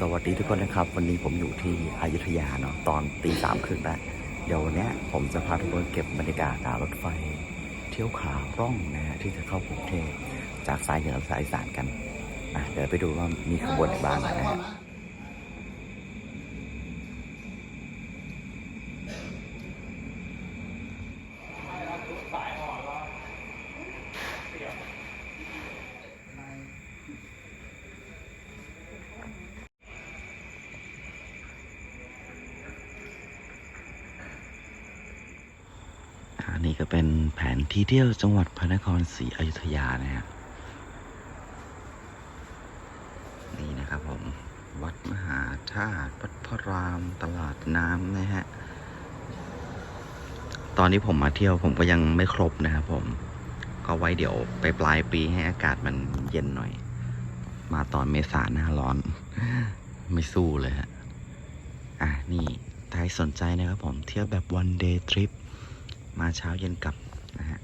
สวัสดีทุกคนนะครับ วันนี้ผมอยู่ที่อยุธยาเนาะตอนตีสามครึ่งได้เดี๋ยววันเนี้ยผมจะพาทุกคนเก็บบรรยากาศรถไฟ เที่ยวขาร่องนะฮะที่จะเข้ากรุงเทพจากสายเหนือสายอีสานกันอะเดี๋ยวไปดูว่ามีขบวนไหนบ้างนะฮะ ก็เป็นแผนที่เที่ยวจังหวัดพระนครศรีอยุธยานะฮะนี่นะครับผม วัดมหาธาตุวัดพระรามตลาดน้ำนะฮะ ตอนนี้ผมมาเที่ยวผมก็ยังไม่ครบนะครับผม ก็ไว้เดี๋ยวไปปลายปีให้อากาศมันเย็นหน่อย มาตอนเมษาหน้าร้อน ไม่สู้เลยฮะ อะนี่ใครสนใจนะครับผมเที่ยวแบบ one day trip มาเช้าเย็นกลับนะฮะ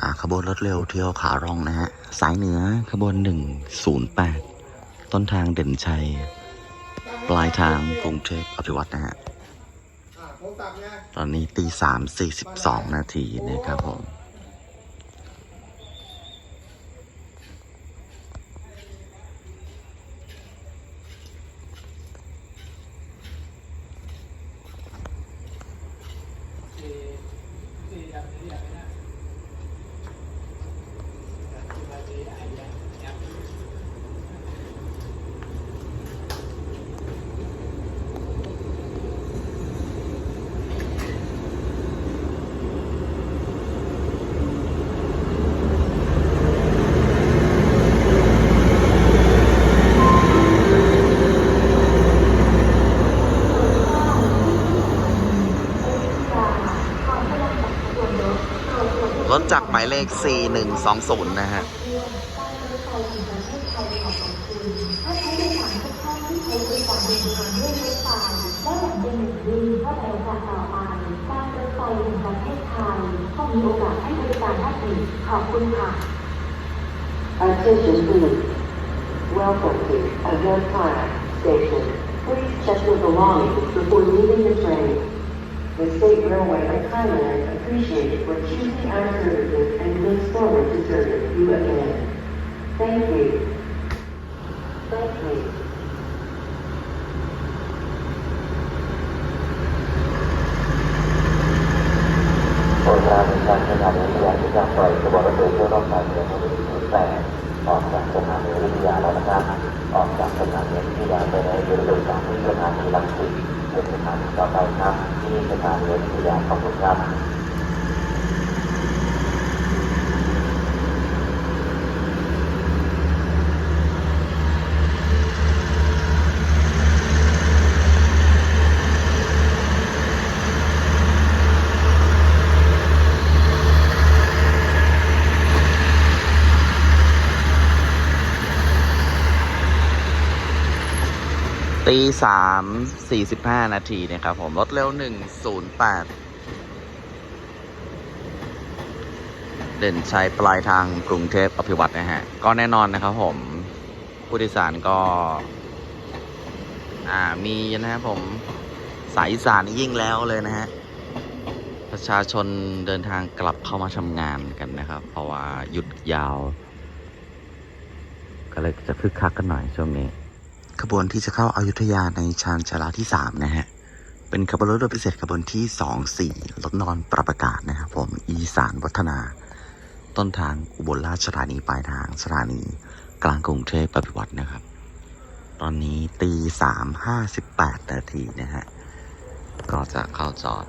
อ่าขบวนรถเร็วเที่ยวขาร่องนะฮะ สายเหนือขบวน 108 ต้นทางเด่นชัย ปลายทางกรุงเทพอภิวัตนะฮะ ตอนนี้ตีสามสี่สิบสองนาทีนะครับผม รถจากหมายเลข 4120 นะฮะและหลังเป็นหนึ่งปีก็ในโอกาสต่อไปการรถไฟแห่งประเทศไทยก็มีโอกาสให้บริการท่านอีกขอบคุณค่ะ Attention please. Welcome to Agantara Station. Please check your belongings before leaving the train. The State Railway and Highland appreciate you for choosing our services and looks forward to serving you again. Thank you. Thank you. การกรขนาดนี้พยายาที่จะปล่อยกระบอกรเบิดเพื่อรอบการเมืองในวันที่ออกจากสถานีวิทยาแล้วนะครับออกจากสถานีวิทยาไปในบริเวณของที่สถานีลังสิตเป็นสถานีต่อไปครับ มีสถานีวิทยาขอบคุณครับ ตีสามสี่สิบห้านาทีนะครับผม รถเร็วหนึ่งศูนย์แปดเด่นชัยปลายทางกรุงเทพอภิวัตนะฮะ ก็แน่นอนนะครับผม ผู้โดยสารก็ อ่ามีนะครับผม สายสานยิ่งแล้วเลยนะฮะ ประชาชนเดินทางกลับเข้ามาทำงานกันนะครับ เพราะว่าหยุดยาว ก็เลยจะคึกคักกันหน่อยช่วงนี้ ขบวนที่จะเข้าอายุทยาในชานชาลาที่สามนะฮะ เป็นขบวนรถโดยพิเศษขบวนที่สองสี่รถนอนปรับอากาศนะครับผม อีสานวัฒนา ต้นทางอุบลราชธานีปลายทางสถานี กลางกรุงเทพปฏิวัตินะครับ ตอนนี้ตีสามห้าสิบแปดนาทีนะฮะ ก็จะเข้าจอด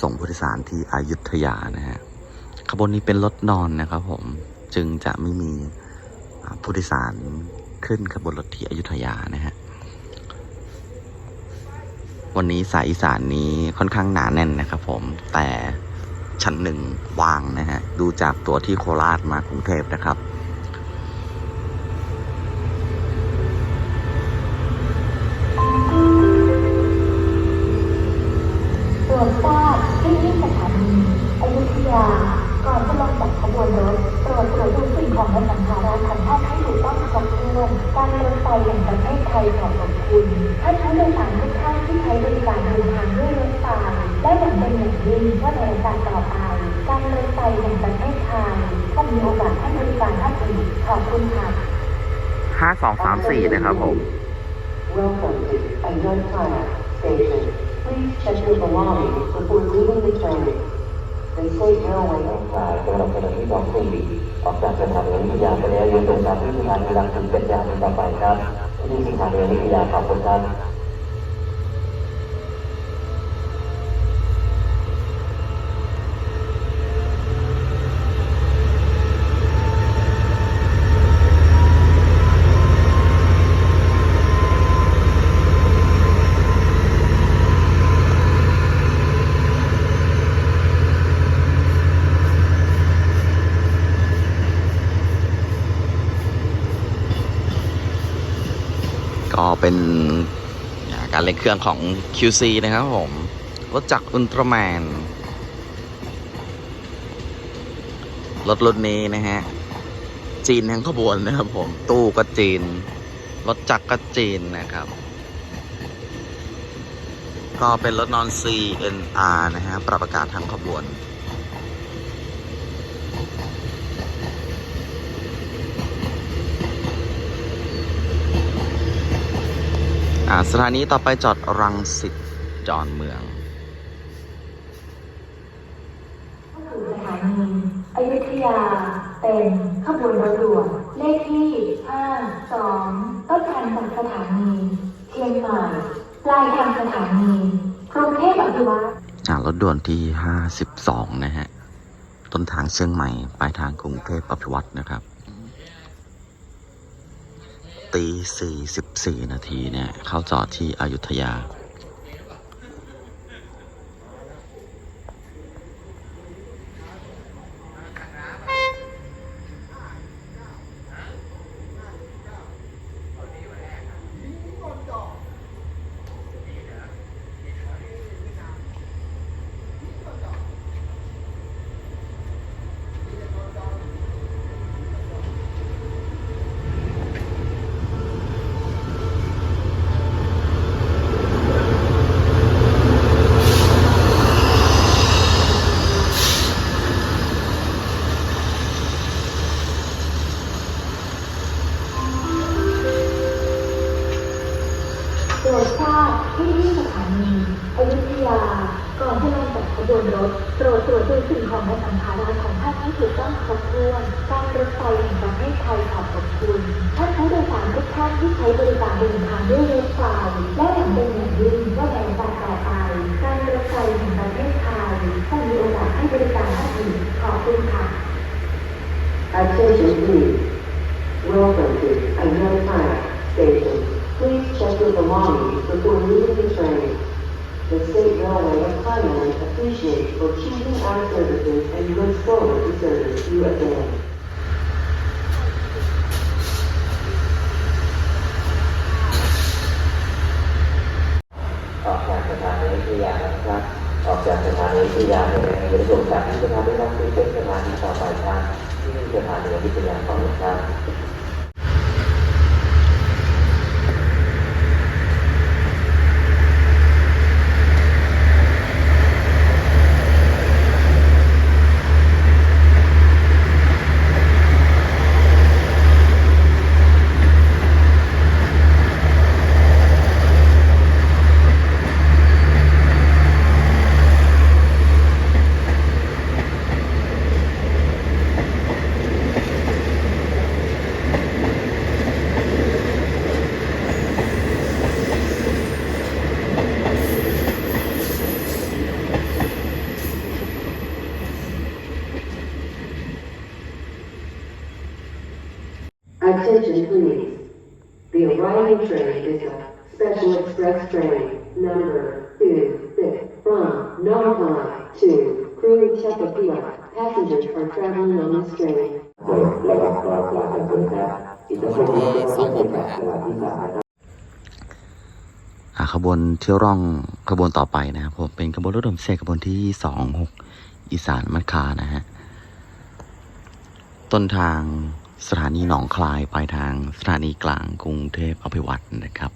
ส่งผู้โดยสารที่อายุทยานะฮะ ขบวนนี้เป็นรถนอนนะครับผม จึงจะไม่มีผู้โดยสาร ขึ้นขบวนรถที่อยุธยานะฮะ วันนี้สายอีสานนี้ค่อนข้างหนาแน่นนะครับผม แต่ชั้นหนึ่งว่างนะฮะ ดูจากตัวที่โคราชมากรุงเทพนะครับโปรดทราบที่สถานีอยุธยา ก่อนจะลงจากขบวนรถโปรดตรวจดูสิ่งของและสัมภาระของท่านให้ถูกต้องครบถ้วนการรถไฟแห่งประเทศไทยขอบคุณท่านผู้โดยสารทุกท่านที่ใช้บริการเดินทางด้วยรถไฟและอย่างเป็นอย่างยิ่งว่าในกาสต่อไปการรถไฟแห่งประเทศไทยก็มีโอกาสให้บริการท่านอีกขอบคุณค่ะห้าสองสามสี่นะครับผม Welcome to Ayutthaya Station. Please check your belongings before leaving the train. The State Railway สายสำหรับสถานีสองสี่ออกจากสถานีวิทยาไปแล้วยังตรงตามที่สถานีรังสิตเป็นยานต่อไปครับที่สถานีวิทยาขอบคุณครับ ก็เป็น ในเครื่องของ QC นะครับผมรถจักรอุลตร้าแมนรถรุ่นนี้นะฮะ จีนทั้งขบวนนะครับผม ตู้ก็จีน รถจักรก็จีนนะครับ ก็เป็นรถนอน CNR นะฮะ ปรับอากาศทั้งขบวน สถานีต่อไปจอดรังสิตจอนเมืองสถานีอยุธยา เป็นขบวนรถด่วนเลขที่ 52 ต้นทางจากสถานีเชียงใหม่ปลายทางสถานีกรุงเทพอภิวัตรอ่ารถด่วนที่ 52 นะฮะ ต้นทางเชียงใหม่ ปลายทางกรุงเทพอภิวัตรนะครับ ตี 44 นาทีเนี่ย เข้าจอดที่อยุธยา รดทราบที่ที่สถานีอยุธยา ก่อนที่ลงจากขบวนรถโปรดตรวจดูสิ่งของและสัมภาระของท่านให้ถูกต้องครบถ้วนการรถไฟแห่งประเทศไทยขอบคุณท่านผู้โดยสารทุกท่านที่ใช้บริการเดินทางด้วยรถไฟและอย่างเป็นอย่างยิ่งว่าในโอกาสต่อไปการรถไฟแห่งประเทศไทยจะมีโอกาสให้บริการท่านอีกขอบคุณค่ะ Attention please. Welcome to Ayutthaya Station. Please check your belongings before leaving the train. The State Railway of Thailand appreciates for choosing our services and looks forward to service you again. ออกจากสถานีวิทยานะครับ ออกจากสถานีวิทยาไปยังบริษัทจากที่สถานีรังสิตเป็นสถานีต่อไปครับที่สถานีวิทยาขอบคุณครับ Attention please. The arriving train is a special express train number two six from Nongkai to Kurutepapia. Passengers are traveling on this train. ขบวนเที่ยวร่องขบวนต่อไปนะครับผมเป็นขบวนรถด่วนพิเศษขบวนที่สองหกอีสานมัดคานะฮะต้นทาง สถานีหนองคลายปลายทางสถานีกลางกรุงเทพอภิวัตนะครับ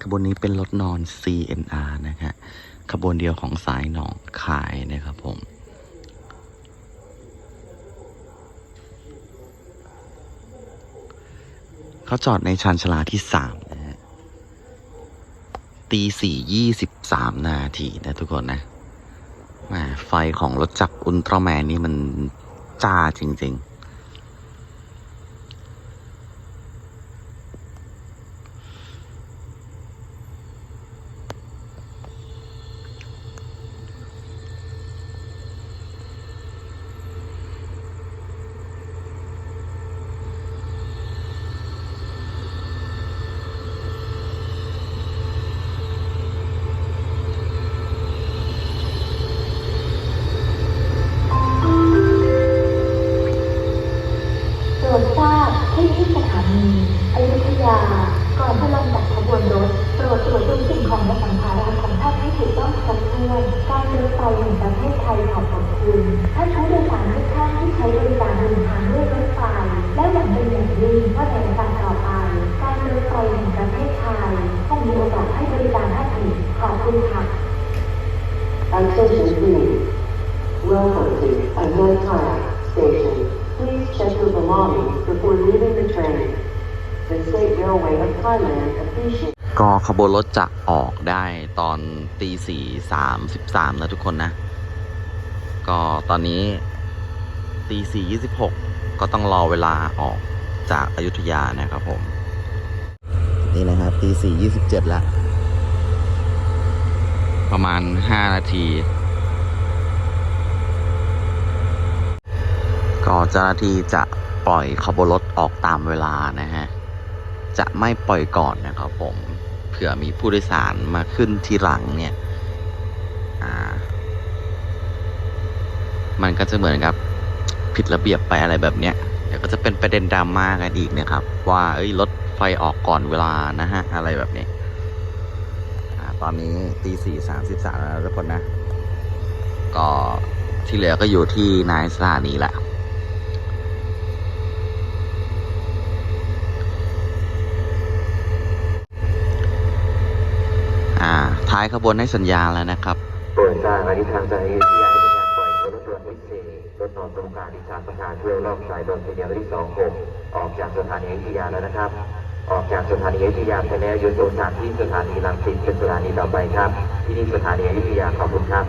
ขบวนนี้เป็นรถนอน CNR นะฮะขบวนเดียวของสายหนองคายนะครับผมเขาจอดในชานชาลาที่สามนะฮะตีสี่ยี่สิบสามนาทีนะทุกคนนะไฟของรถจักรอุลตร้าแมนนี่มันจ้าจริง ๆ โปรดทราบให้ที่สถานีอยุธยา ก่อนจะลงจากขบวนรถโปรดตรวจดูสิ่งของและสัมภาระของท่านให้ถูกต้องครบถ้วนการรถไฟแห่งประเทศไทยขอบ คุณท่านผู้โดยสารทุกท่านที่ใช้บริการเดินทางด้วยรถไฟและหวังเป็นอย่างยิ่งว่าในโอกาสต่อไป การรถไฟแห่งประเทศไทยคงมีโอกาสให้บริการท่านอีกขอบคุณค่ะ Attention please. Welcome to Ahmed Kayak Station. Please check your belongings before leaving the train. The State Railway of Thailand appreciates ก็ขบวนรถจะออกได้ตอนตีสี่สามสิบสามนะทุกคนนะ ก็ตอนนี้ตีสี่ยี่สิบหกก็ต้องรอเวลาออกจากอายุทยานะครับผม นี่นะครับตีสี่ยี่สิบเจ็ดแล้วประมาณห้านาที ก็เจ้าหน้าที่จะปล่อยขบวนรถออกตามเวลานะฮะ จะไม่ปล่อยก่อนนะครับผม เผื่อมีผู้โดยสารมาขึ้นทีหลังเนี่ย อ่า มันก็จะเหมือนกับผิดระเบียบไปอะไรแบบเนี้ยเดี๋ยวก็จะเป็นประเด็นดราม่ากันอีกนะครับ ว่าเอ้ยรถไฟออกก่อนเวลานะฮะ อะไรแบบนี้ตอนนี้ตีสี่สามสิบสามแล้วทุกคนนะ ก็ที่เหลือก็อยู่ที่นายสถานีแหละอ่าท้ายขบวนให้สัญญาแล้วนะครับโปรดทราบว่าที่ทางสถานี อนตรงกลางที่สามประการเที่ยวรอบสายดอนเทียนที่สองหกออกจากสถานีอยุธยาแล้วนะครับ ออกจากสถานีอยุธยาไปแล้วยนต์โดยสารที่สถานีรังสิตเป็นสถานีต่อไปครับ ที่นี่สถานีอยุธยาขอบคุณครับ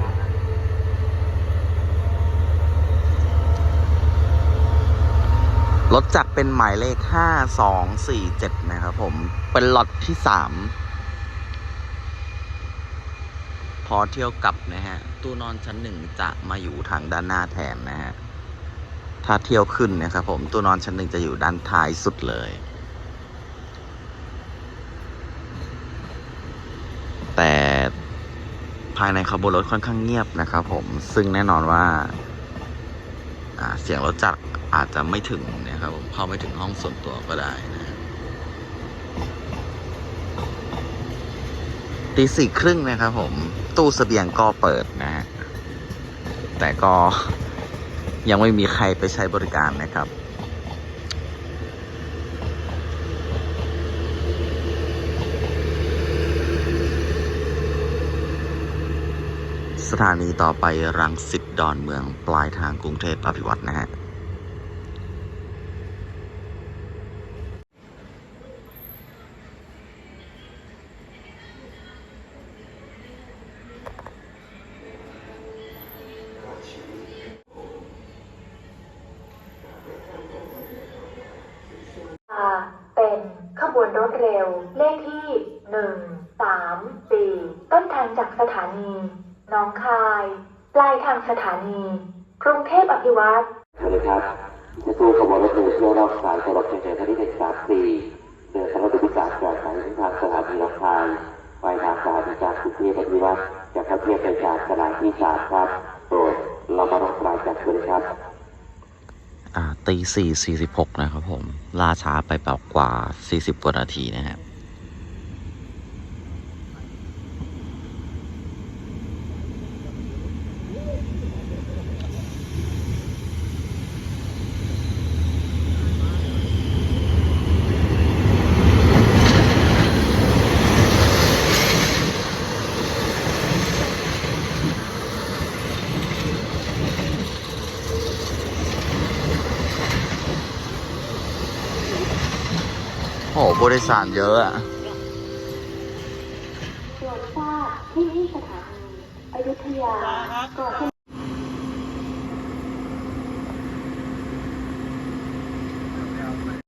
รถจักรเป็นหมายเลขห้าสองสี่เจ็ดนะครับผม เป็นล็อตที่สามพอเที่ยวกลับนะฮะ ตู้นอนชั้นหนึ่งจะมาอยู่ทางด้านหน้าแทนนะฮะ ถ้าเที่ยวขึ้นนะครับผมตู้นอนชั้นหนึ่งจะอยู่ด้านท้ายสุดเลย แต่ภายในขบวนรถค่อนข้างเงียบนะครับผมซึ่งแน่นอนว่าเสียงรถจักรอาจจะไม่ถึงนะครับผมเข้าไม่ถึงห้องส่วนตัวก็ได้นะฮะตีสี่ครึ่งนะครับผมตู้เสบียงก็เปิดนะฮะแต่ก็ ยังไม่มีใครไปใช้บริการนะครับ สถานีต่อไปรังสิตดอนเมืองปลายทางกรุงเทพอภิวัตนะฮะ เป็น ขบวนรถเร็ว เลขที่หนึ่งสามสี่ต้นทางจากสถานีหน้องคาย ปลายทางสถานี กรุงเทพอภิวัตรสวัสดีครับจะตู้ขบวนรถเมล์เที่ยวรอบสายตลอดเชียงรายที่หนึ่งสามสี่เดินทางรถโดยสารจากสายเส้นทางสถานีลำพายไปทางสถานีกลางกรุงเทพอภิวัตรจะเข้าเทียบไปจากสถานีสามครับโปรดเรามารับสายจากคุณครับ ตีสี่สี่สิบหกนะครับผมล่าช้าไปเปล่ากว่าสี่สิบกว่านาทีนะครับ ผู้โดยสารเยอะอะโปรดทราบที่นี่สถานีอยุธยา